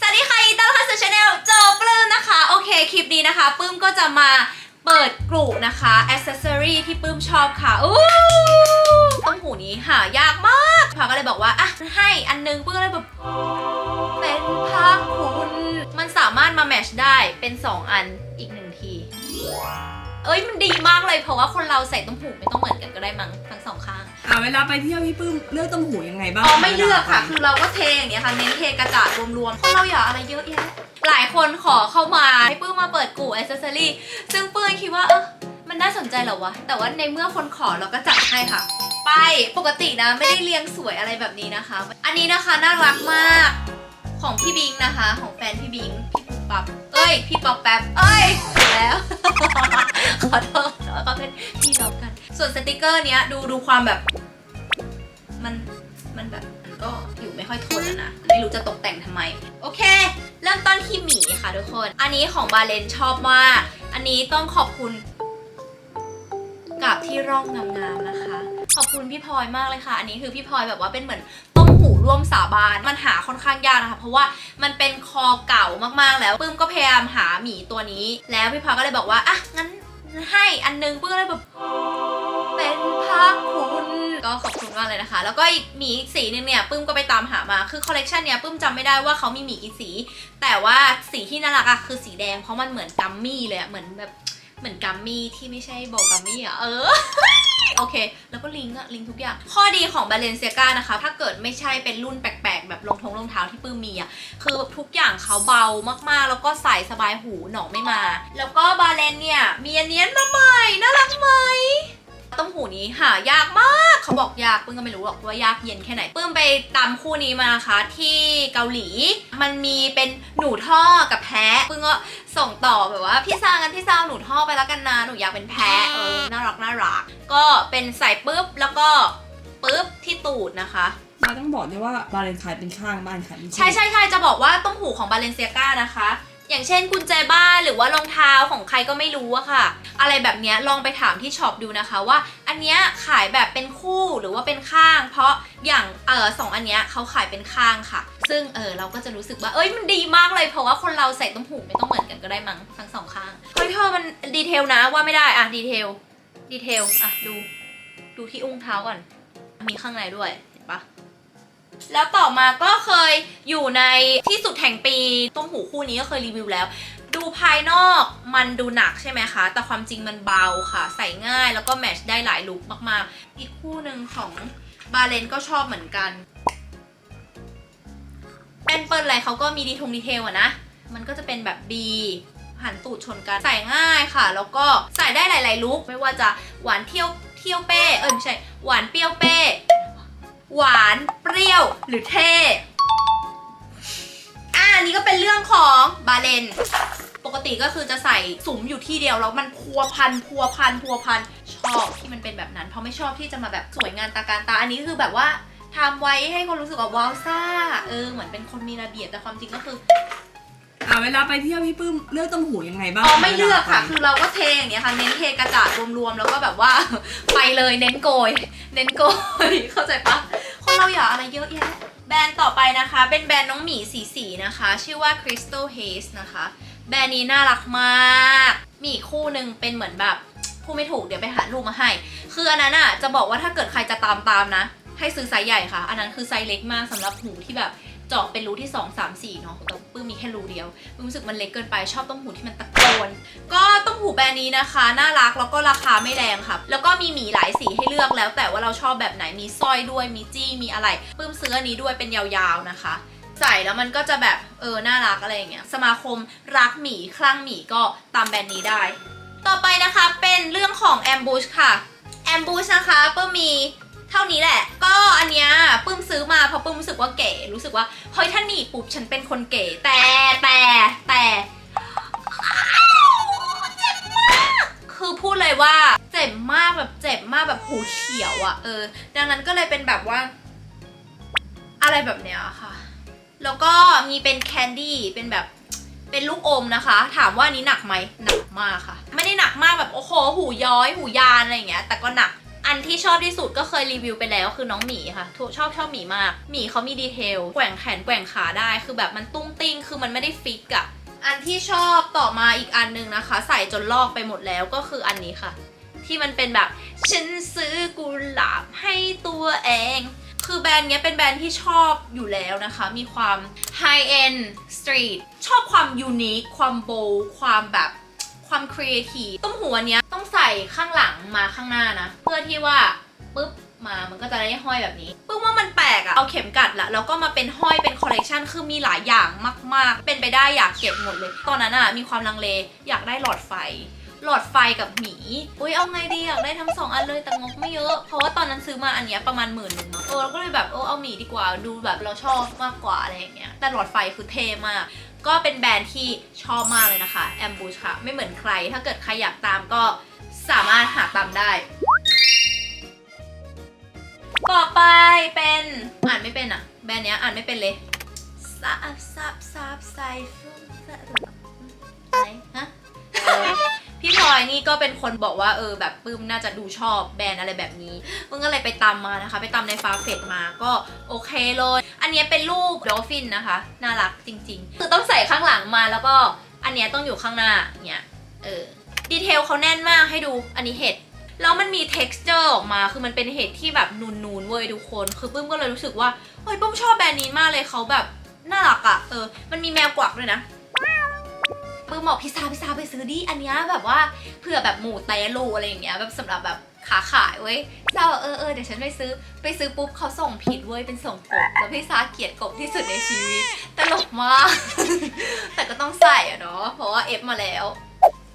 สวัสดีค่ะยินดีต้อนรับเข้าสู่ช anel โจปลื้มนะคะ โอเค คลิปนี้นะคะ ปื้มก็จะมาเปิดกลุ่มนะคะอ c c e s s o r y ที่ปื้มชอบค่ะอู้ต้มหูนี้หายากมากพาก็เลยบอกว่า อะ ให้อันนึงปื้มก็เลยแบบ เป็นภาคคุณมันสามารถมาแมชได้เป็น 2 อันอีกหนึ่งที เอ้ย มันดีมากเลยเพราะว่าคนเราใส่ต้มหูไม่ต้องเหมือนกันก็ได้มั้งทั้งสองข้าง อ่าเวลาไปเที่ยวพี่ปื้มเลือกต้มหูยังไงบ้างอ๋อไม่เลือกค่ะ คือเราก็เทอย่างเงี้ยค่ะเน้นเทกระจาดรวมๆเพราะเราอยากอะไรเยอะแยะหลายคนขอเข้ามาให้ปื้มมาเปิดกูอ c เซอรี่ซึ่งปื้มคิดว่าเออมันน่าสนใจเหรอวะ แต่ว่าในเมื่อคนขอเราก็จัดให้ค่ะ ไปปกตินะไม่ได้เรียงสวยอะไรแบบนี้นะคะ อันนี้นะคะน่ารักมากของพี่บิงนะคะ ของแฟนพี่บิงพี่ปุ๊บปั๊บเอ้ย พี่ป๊อปแป๊บเอ้ย ส่วนสติกเกอร์เนี้ยดูดูความแบบ มันมันแบบมันก็อยู่ไม่ค่อยทนอะนะ ไม่รู้จะตกแต่งทำไม โอเค เริ่มต้นที่หมีค่ะทุกคน อันนี้ของบาเลนชอบมาก อันนี้ต้องขอบคุณกับที่ร่องงามๆนะคะ ขอบคุณพี่พลอยมากเลยค่ะ อันนี้คือพี่พลอยแบบว่าเป็นเหมือนต้มหูร่วมสาบานมันหาค่อนข้างยากนะคะ เพราะว่ามันเป็นคอเก่ามากๆแล้วปื้มก็พยายามหาหมีตัวนี้ แล้วพี่พลอยก็เลยบอกว่าอะงั้น ให้อันนึงปื้มก็เลยแบบเป็นภาคคุณก็ขอบคุณมากเลยนะคะ แล้วก็อีกหมีอีกสีนึงเนี่ยปื้มก็ไปตามหามาคือคอลเลกชันเนี้ยปื้มจำไม่ได้ว่าเขามีหมีกี่สี แต่ว่าสีที่น่ารักอะคือสีแดงเพราะมันเหมือนกัมมี่เลยอะเหมือนแบบ เหมือนกัมมี่ที่ไม่ใช่โบกัมมี่อะเออโอเค แล้วก็ลิงก์อะลิงก์ทุกอย่าง ข้อดีของบาเลนเซียกานะคะ ถ้าเกิดไม่ใช่เป็นรุ่นแปลกๆ แบบรองทงรองเท้าที่ปื้มมีอะคือทุกอย่างเขาเบามากๆ แล้วก็ใส่สบายหูหนองไม่มา แล้วก็บาเลนเนี่ย มีอันเนี้ยมาใหม่ น่ารักไหม ต้มหูนี้หายากมากเขาบอกยากปื้มก็ไม่รู้หรอกว่ายากเย็นแค่ไหนปื้มไปตามคู่นี้มานะคะที่เกาหลี มันมีเป็นหนูท่อกับแพะปื้มก็ส่งต่อแบบว่าพี่ซากันพี่ซาเอาหนูท่อไปแล้วกันนะหนูอยากเป็นแพะเออน่ารักน่ารัก ก็เป็นใส่ปุ๊บแล้วก็ปุ๊บที่ตูดนะคะเราต้องบอกด้วยว่าบาเลนขายเป็นข้างบ้านขายเป็นใช่ใช่ใช่จะบอกว่าต้มหูของบาเลนเซียกานะคะ อย่างเช่นกุญแจบ้านหรือว่ารองเท้าของใครก็ไม่รู้อะค่ะ อะไรแบบเนี้ยลองไปถามที่ช็อปดูนะคะว่า อันเนี้ยขายแบบเป็นคู่หรือว่าเป็นข้าง เพราะอย่างเออสองอันเนี้ยเขาขายเป็นข้างค่ะ ซึ่งเออเราก็จะรู้สึกว่าเอ้ยมันดีมากเลยเพราะว่าคนเราใส่ต้มหูไม่ต้องเหมือนกันก็ได้มั้งทั้งสองข้างเฮ้ยเธอมันดีเทลนะว่าไม่ได้อะดีเทลดีเทลอะดู ดูที่อุ้งเท้าก่อนมีข้างในด้วย แล้วต่อมาก็เคยอยู่ในที่สุดแห่งปีต้มหูคู่นี้ก็เคยรีวิวแล้ว ดูภายนอกมันดูหนักใช่ไหมคะ แต่ความจริงมันเบาค่ะ ใส่ง่ายแล้วก็แมทช์ได้หลายลุคมากๆ อีกคู่หนึ่งของบาเลนก็ชอบเหมือนกัน เป็นเปิลอะไรเขาก็มีดีทงดีเทลอะนะ มันก็จะเป็นแบบ B หันตูดชนกันใส่ง่ายค่ะ แล้วก็ใส่ได้หลาย ๆ ลุคไม่ว่าจะหวานเที่ยวเที่ยวเป้ เออไม่ใช่หวานเปรี้ยวเป้ หวานเปรี้ยวหรือเท่อ่านี่ก็เป็นเรื่องของบาเลน ปกติก็คือจะใส่สุมอยู่ที่เดียวแล้วมันพัวพันพัวพันพัวพันชอบที่มันเป็นแบบนั้น เพราะไม่ชอบที่จะมาแบบสวยงานตาการตาอันนี้คือแบบว่าทำไว้ให้คนรู้สึกว่าว้าวซ่า เออ เหมือนเป็นคนมีระเบียบแต่ความจริงก็คือ อ่าเวลาไปเที่ยวพี่ปื้มเลือกต้มหูยังไงบ้างอ๋อไม่เลือกค่ะ คือเราก็เทอย่างเงี้ยค่ะเน้นเทกระจาดรวมๆแล้วก็แบบว่า ไปเลยเน้นโกย เน้นโกยเข้าใจปะคนเราอยากอะไรเยอะแยะแบรนด์ต่อไปนะคะ เป็นแบรนด์น้องหมีสีสีนะคะ ชื่อว่า Crystal Haze นะคะ แบรนด์นี้น่ารักมากมีอีกคู่หนึ่งเป็นเหมือนแบบพูดไม่ถูกเดี๋ยวไปหารูปมาให้ คืออันนั้นอะจะบอกว่าถ้าเกิดใครจะตามตามๆนะ ให้ซื้อไซส์ใหญ่ค่ะ อันนั้นคือไซส์เล็กมากสำหรับหูที่แบบ เจาะเป็นรูที่ 2 3 4เนาะแต่ปื้มมีแค่รูเดียวปื้มรู้สึกมันเล็กเกินไปชอบต้มหูที่มันตะโกน ก็ต้มหูแบรนด์นี้นะคะ น่ารักแล้วก็ราคาไม่แรงค่ะ แล้วก็มีหมีหลายสีให้เลือกแล้ว แต่ว่าเราชอบแบบไหนมีสร้อยด้วยมีจี้มีอะไรปื้มซื้ออันนี้ด้วยเป็นยาวๆนะคะใส่แล้วมันก็จะแบบเออน่ารักอะไรอย่างเงี้ยสมาคมรักหมีคลั่งหมีก็ตามแบรนด์นี้ได้ ต่อไปนะคะเป็นเรื่องของ Ambush ค่ะ Ambush นะคะปื้มมี เท่านี้แหละ ก็อันเนี้ยปื้มซื้อมาเพราะปื้มรู้สึกว่าเก๋รู้สึกว่าเฮ้ยถ้าหนีบปุ๊บฉันเป็นคนเก๋แต่แต่แต่เจ็บมากคือพูดเลยว่าเจ็บมากแบบเจ็บมากแบบหูเขียวอะ่ะเออ ดังนั้นก็เลยเป็นแบบว่า อะไรแบบเนี้ยค่ะ แล้วก็มีเป็นแคนดี้เป็นแบบเป็นลูกอมนะคะ ถามว่านนี้หนักไหมหนักมากค่ะ ไม่ได้หนักมากแบบโอ้โหหูย้อย หูยานอะไรอย่างเงี้ย แต่ก็หนัก อันที่ชอบที่สุดก็เคยรีวิวไปแล้วคือน้องหมีค่ะชอบชอบหมีมากหมีเขามีดีเทลแกว่งแขนแกว่งขาได้คือแบบมันตุ้งติ้งคือมันไม่ได้ฟิกอะอันที่ชอบต่อมาอีกอันหนึงนะคะ ใส่จนลอกไปหมดแล้วก็คืออันนี้ค่ะ ที่มันเป็นแบบฉันซื้อกุหลาบให้ตัวเองคือแบรนด์เนี้ยเป็นแบรนด์ที่ชอบอยู่แล้วนะคะ มีความ high end street ชอบความยูนิคความโบว์ความแบบความครีเอทีฟต้มหัวเนี้ย ต้องใส่ข้างหลังมาข้างหน้านะ เพื่อที่ว่าปุ๊บมามันก็จะได้ห้อยแบบนี้ปึ้งว่ามันแปลกอะเอาเข็มกัดละแล้วก็มาเป็นห้อยเป็นคอลเลกชันคือมีหลายอย่างมาก ๆ เป็นไปได้อยากเก็บหมดเลย ตอนนั้นอะมีความลังเลอยากได้หลอดไฟ หลอดไฟกับหมี อุ้ยเอาไงดีอยากได้ทั้งสองอันเลยแต่งบไม่เยอะ เพราะว่าตอนนั้นซื้อมาอันเนี้ยประมาณหมื่นหนึ่งเนาะเออเราก็เลยแบบเออเอาหมีดีกว่าดูแบบเราชอบมากกว่าอะไรอย่างเงี้ยแต่หลอดไฟคือเท่มาก ก็เป็นแบรนด์ที่ชอบมากเลยนะคะ a m b u s h ค่ะ ไม่เหมือนใคร ถ้าเกิดใครอยากตามก็สามารถหาตามได้ ต่อไปเป็นอ่านไม่เป็นอะแบรนด์เนี้ยอ่านไม่เป็นเลยซับซับซับไซฟุ่มซับอะไรฮะ พี่พลอยนี่ก็เป็นคนบอกว่าเออแบบปื้มน่าจะดูชอบแบรนด์อะไรแบบนี้มึงก็เลยไปตามมานะคะ ไปตามในฟาเฟตมาก็โอเคเลย อันนี้เป็นรูปดอลฟินนะคะ น่ารักจริง ๆ คือต้องใส่ข้างหลังมาแล้วก็อันนี้ต้องอยู่ข้างหน้าเนี่ยเออดีเทลเขาแน่นมากให้ดูอันนี้เห็ดแล้วมันมี texture ออกมา คือมันเป็นเห็ดที่แบบนูนๆเว้ยทุกคน คือปื้มก็เลยรู้สึกว่า เฮ้ยปื้มชอบแบรนด์นี้มากเลยเขาแบบน่ารักอะ เออ มันมีแมวกวักด้วยนะ ปื้มบอกพิซซ่าพิซซ่าไปซื้อดิอันเนี้ยแบบว่าเผื่อแบบหมูเตะโลอะไรอย่างเงี้ยแบบสำหรับแบบขาขายเว้ยเจ้าเออเออเดี๋ยวฉันไปซื้อไปซื้อปุ๊บเขาส่งผิดเว้ยเป็นส่งกบแล้วพี่ซาเกลียดกบที่สุดในชีวิตตลกมาก แต่ก็ต้องใส่อะเนาะเพราะว่าเอฟมาแล้ว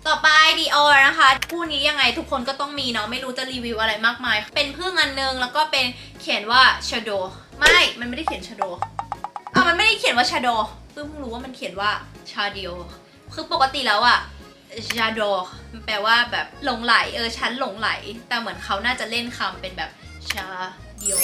ต่อไปดีออนะคะ คู่นี้ยังไงทุกคนก็ต้องมีเนาะไม่รู้จะรีวิวอะไรมากมาย เป็นพึ่งอันนึงแล้วก็เป็นเขียนว่า shadow ไม่ มันไม่ได้เขียน shadow อะมันไม่ได้เขียนว่า shadow เพิ่งรู้ว่ามันเขียนว่า shadow คือปกติแล้วอะจาโดมันแปลว่าแบบหลงไหลเออฉันหลงไหล แต่เหมือนเขาน่าจะเล่นคำเป็นแบบชาเดียว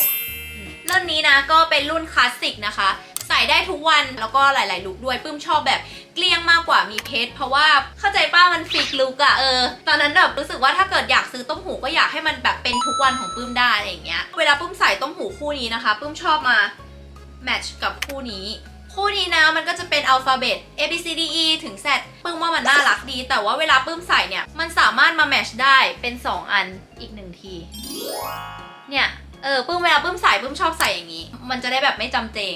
รุ่นนี้นะก็เป็นรุ่นคลาสสิกนะคะ ใส่ได้ทุกวันแล้วก็หลาย ๆ ลุคด้วยปื้มชอบแบบเกลี้ยงมากกว่ามีเพชรเพราะว่าเข้าใจป้ามันฟิกลุกอะเออ ตอนนั้นแบบรู้สึกว่าถ้าเกิดอยากซื้อต้มหูก็อยากให้มันแบบเป็นทุกวันของปื้มได้อะไรอย่างเงี้ย เวลาปื้มใส่ต้มหูคู่นี้นะคะปื้มชอบมาแมทช์กับคู่นี้ คู่นี้นะมันก็จะเป็นอัลฟาเบต A B C D E ถึง Z ปึ้มว่ามันน่ารักดี แต่ว่าเวลาปึ้มใส่เนี่ย มันสามารถมาแมชได้เป็น 2 อันอีกหนึ่งที เนี่ยเออปึ้มเวลาปึ้มใส่ปึ้มชอบใส่อย่างนี้ มันจะได้แบบไม่จำเจง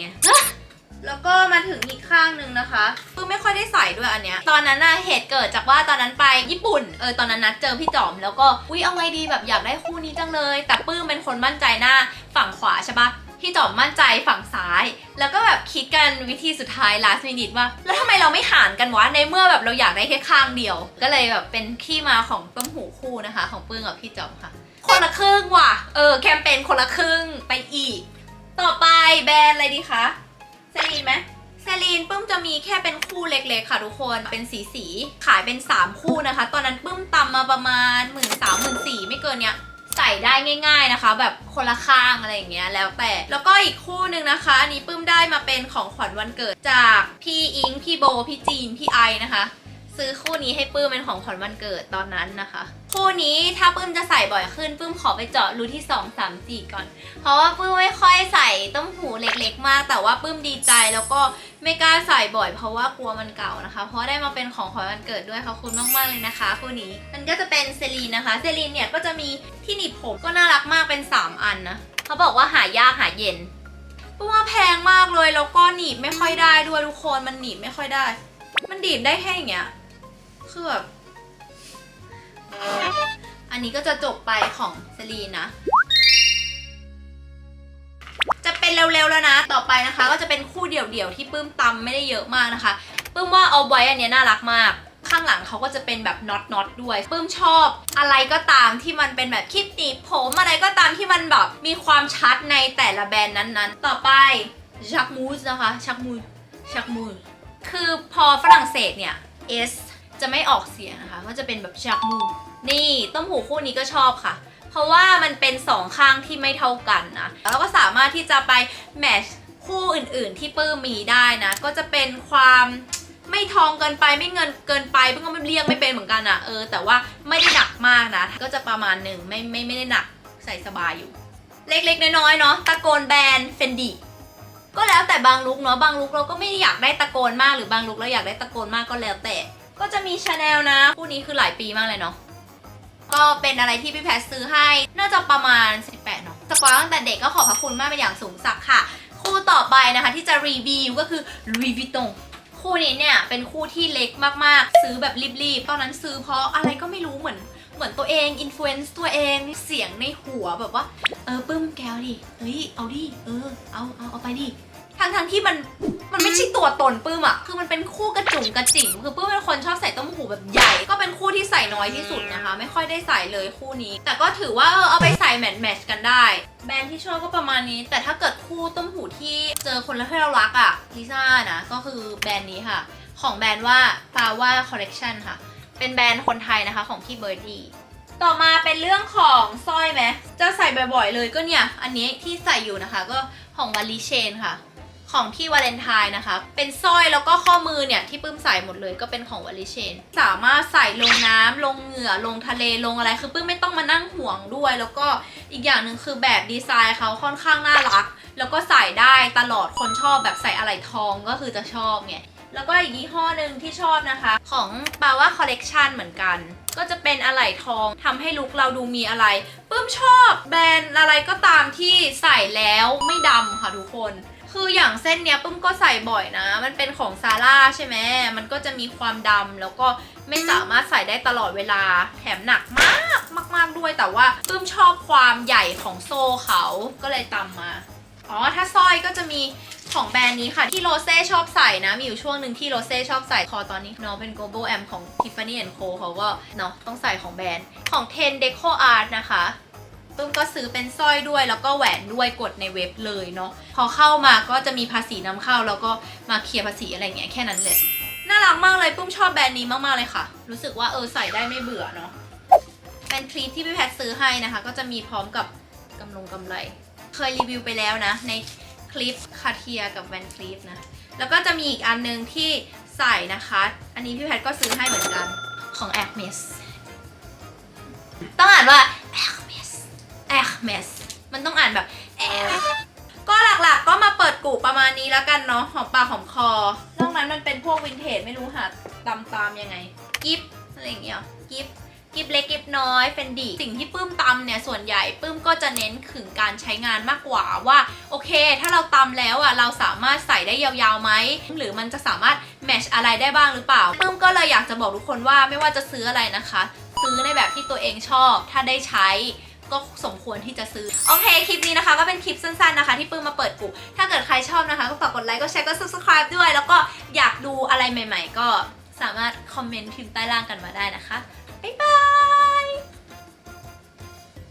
แล้วก็มาถึงอีกข้างหนึ่งนะคะปึ้มไม่ค่อยได้ใส่ด้วยอันเนี้ย ตอนนั้นน่ะเหตุเกิดจากว่าตอนนั้นไปญี่ปุ่น เออตอนนั้นนัดเจอพี่จอม แล้วก็อุ๊ยเอาไงดีแบบอยากได้คู่นี้จังเลย แต่ปึ้มเป็นคนมั่นใจหน้าฝั่งขวาใช่ปะ พี่จอมมั่นใจฝั่งซ้าย แล้วก็แบบคิดกันวิธีสุดท้าย last minute ว่า แล้วทำไมเราไม่หารกันวะ ในเมื่อแบบเราอยากได้แค่ข้างเดียว ก็เลยแบบเป็นที่มาของต้มหูคู่นะคะ ของปึ้งกับพี่จอมค่ะ คนละครึ่งว่ะ เออแคมเปญคนละครึ่งไปอีก ต่อไปแบรนด์อะไรดีคะเซรีนไหมเซรีนปึ้มจะมีแค่เป็นคู่เล็กๆค่ะทุกคนเป็นสีสีๆขายเป็น 3 คู่นะคะ ตอนนั้นปึ้มตำมาประมาณหมื่นสามหมื่นสี่ไม่เกินเนี้ย ใส่ได้ง่าย ๆนะคะ แบบคนละข้างอะไรอย่างเงี้ยแล้วแต่แล้วก็อีกคู่หนึ่งนะคะ อันนี้ปื้มได้มาเป็นของขวัญวันเกิดจากพี่อิง พี่โบ พี่จีน พี่ไอนะคะ ซื้อคู่นี้ให้ปื้มเป็นของขวัญวันเกิดตอนนั้นนะคะ คู่นี้ถ้าปื้มจะใส่บ่อยขึ้นปื้มขอไปเจาะรูที่ 2 3 4 ก่อน เพราะว่าปื้มไม่ค่อยใส่ต้มหูเล็กๆ มาก แต่ว่าปื้มดีใจแล้วก็ไม่กล้าใส่บ่อย เพราะว่ากลัวมันเก่านะคะ เพราะได้มาเป็นของขวัญวันเกิดด้วยขอบคุณมากๆเลยนะคะ คู่นี้ มันก็จะเป็นเซรีนนะคะเซรีนเนี่ยก็จะมีที่หนีบผมก็น่ารักมากเป็น 3 อันนะเขาบอกว่าหายากหาเย็นปื้มว่าแพงมากเลยแล้วก็หนีบไม่ค่อยได้ด้วยทุกคนมันหนีบไม่ค่อยได้ มันดีดได้แค่อย่างเงี้ยคือแบบ อันนี้ก็จะจบไปของเซรีนนะ จะเป็นเร็วๆแล้วนะ ต่อไปนะคะ ก็จะเป็นคู่เดี่ยวๆที่ปื้มตำไม่ได้เยอะมากนะคะ ปื้มว่าเอาไว้อันนี้น่ารักมากข้างหลังเขาก็จะเป็นแบบน็อตน็อตด้วยปื้มชอบอะไรก็ตามที่มันเป็นแบบคลิปหนีบผมอะไรก็ตามที่มันแบบมีความชัดในแต่ละแบรนด์นั้นๆ ต่อไปชักมูสนะคะชักมูชักมูสคือพอฝรั่งเศสเนี่ย S จะไม่ออกเสียงนะคะ ก็จะเป็นแบบชักมูนี่ต้มหูคู่นี้ก็ชอบค่ะ เพราะว่ามันเป็นสองข้างที่ไม่เท่ากันนะแล้วก็สามารถที่จะไปแมทช์คู่อื่นๆ ที่ปื้มมีได้นะ ก็จะเป็นความไม่ทองเกินไปไม่เงินเกินไปเพิ่งก็ไม่เรียกไม่เป็นเหมือนกันอะเออ แต่ว่าไม่ได้หนักมากนะ ก็จะประมาณหนึ่งไม่ไม่ไม่ได้หนักสส่สบายอยู่ เล็กๆ น้อยๆเนาะตะโกนแบรนด์เฟนดิก็แล้วแต่บางลุกเนาะบางลุกเราก็ไม่อยากได้ตะโกนมากหรือบางลุกเราอยากได้ตะโกนมากก็แล้วแต่ ก็จะมีชาแนลนะคู่นี้คือหลายปีมากเลยเนาะก็เป็นอะไรที่พี่แพทซื้อให้ น่าจะประมาณ 18 เนาะสปอยตั้งแต่เด็กก็ขอบพระคุณมากเป็นอย่างสูงสักค่ะ คู่ต่อไปนะคะที่จะรีวิวก็คือ Louis Vuitton คู่นี้เนี่ยเป็นคู่ที่เล็กมากๆ ซื้อแบบรีบๆ ตอนนั้นซื้อเพราะอะไรก็ไม่รู้เหมือนเหมือนตัวเองอินฟลูเอนซ์ตัวเองเสียงในหัวแบบว่า เออปื้มแกวดิเฮ้ยเอาดิเออเอาเอาเอาไปดิ ทั้งทั้งที่มันมันไม่ใช่ตัวตนปื้มอะคือมันเป็นคู่กระจุงกระจิ๋มคือปื้มเป็นคนชอบใส่ต้มหูแบบใหญ่ ก็เป็นคู่ที่ใส่น้อยที่สุดนะคะ ไม่ค่อยได้ใส่เลยคู่นี้ แต่ก็ถือว่าเออเอาไปใส่แมทแมทกันได้ แบรนด์ที่ชอบก็ประมาณนี้ แต่ถ้าเกิดคู่ต้มหูที่เจอคนแล้วให้เรารักอะลิซ่านะก็คือแบรนด์นี้ค่ะ ของแบรนด์ว่า Flower Collection ค่ะ เป็นแบรนด์คนไทยนะคะของพี่เบ r ร์ดี้ต่อมาเป็นเรื่องของสร้อยไหมจะใส่บ่อยๆเลยก็เนี่ย อันนี้ที่ใส่อยู่นะคะ ก็ของวาลีเชนค่ะ ของที่วาเลนไทน์นะคะ เป็นสร้อยแล้วก็ข้อมือเนี่ยที่ปื้มใส่หมดเลยก็เป็นของวาลีเชน สามารถใส่ลงน้ำลงเหงื่อ ลงทะเล ลงอะไร คือปื้มไม่ต้องมานั่งห่วงด้วย แล้วก็อีกอย่างหนึ่งคือแบบดีไซน์เขาค่อนข้างน่ารัก แล้วก็ใส่ได้ตลอด คนชอบแบบใส่อะไรทองก็คือจะชอบไง แล้วก็อีกยี่ห้อหนึ่งที่ชอบนะคะ ของปาว่าคอลเลกชันเหมือนกัน ก็จะเป็นอะไหล่ทองทำให้ลุคเราดูมีอะไรปื้มชอบแบรนด์อะไรก็ตามที่ใส่แล้วไม่ดำค่ะทุกคน คืออย่างเส้นเนี้ยปุ้มก็ใส่บ่อยนะ มันเป็นของซาร่าใช่ไหมมันก็จะมีความดำแล้วก็ไม่สามารถใส่ได้ตลอดเวลา แถมหนักมากมาก ๆด้วย แต่ว่าปุ้มชอบความใหญ่ของโซ่เขาก็เลยตำมา อ๋อ ถ้าสร้อยก็จะมีของแบรนด์นี้ค่ะ ที่โรเซ่ชอบใส่นะ มีอยู่ช่วงหนึ่งที่โรเซ่ชอบใส่คอตอนนี้เนาะเป็น global am ของ Tiffany Co เขาก็เนาะต้องใส่ของแบรนด์ของ Ten Deco Art นะคะ ตุ้มก็ซื้อเป็นสร้อยด้วย แล้วก็แหวนด้วยกดในเว็บเลยเนาะพอเข้ามาก็จะมีภาษีนำเข้า แล้วก็มาเคลียร์ภาษีอะไรเงี้ยแค่นั้นเลยน่ารักมากเลยปุ้มชอบแบรนด์นี้มากๆเลยค่ะ รู้สึกว่าเออใส่ได้ไม่เบื่อเนาะเป็นคลิปที่พี่แพทซื้อให้นะคะ ก็จะมีพร้อมกับกำลงกำไร เคยรีวิวไปแล้วนะ ในคลิปคาเทียกับแวนคลิปนะ แล้วก็จะมีอีกอันนึงที่ใส่นะคะ อันนี้พี่แพทก็ซื้อให้เหมือนกันของ a อ m e s ต้องอ่านว่า m e s มันต้องอ่านแบบ Hermes ก็หลักๆก็มาเปิดกูประมาณนี้แล้วกันเนาะหอมปากหอมคอนอกนั้นมันเป็นพวกวินเทจไม่รู้หาตามตามๆยังไง กิฟอะไรอย่างเงี้ยกิฟกิฟเล็กกิฟน้อยเฟนดีสิ่งที่ปื้มตำเนี่ยส่วนใหญ่ปื้มก็จะเน้นถึงการใช้งานมากกว่าว่า โอเค ถ้าเราตำแล้วอะเราสามารถใส่ได้ยาวๆไหมหรือมันจะสามารถแมชอะไรได้บ้างหรือเปล่าปื้มก็เลยอยากจะบอกทุกคนว่าไม่ว่าจะซื้ออะไรนะคะ ซื้อในแบบที่ตัวเองชอบ ถ้าได้ใช้ ก็สมควรที่จะซื้อ โอเค คลิปนี้นะคะ ก็เป็นคลิปสั้นๆนะคะ ที่ปื้มมาเปิดกุถ้าเกิดใครชอบนะคะ ก็ฝากกดไลค์ ก็แชร์ ก็ subscribe ด้วย แล้วก็อยากดูอะไรใหม่ ๆ ก็สามารถคอมเมนต์พิมพ์ใต้ล่างกันมาได้นะคะ บ๊ายบาย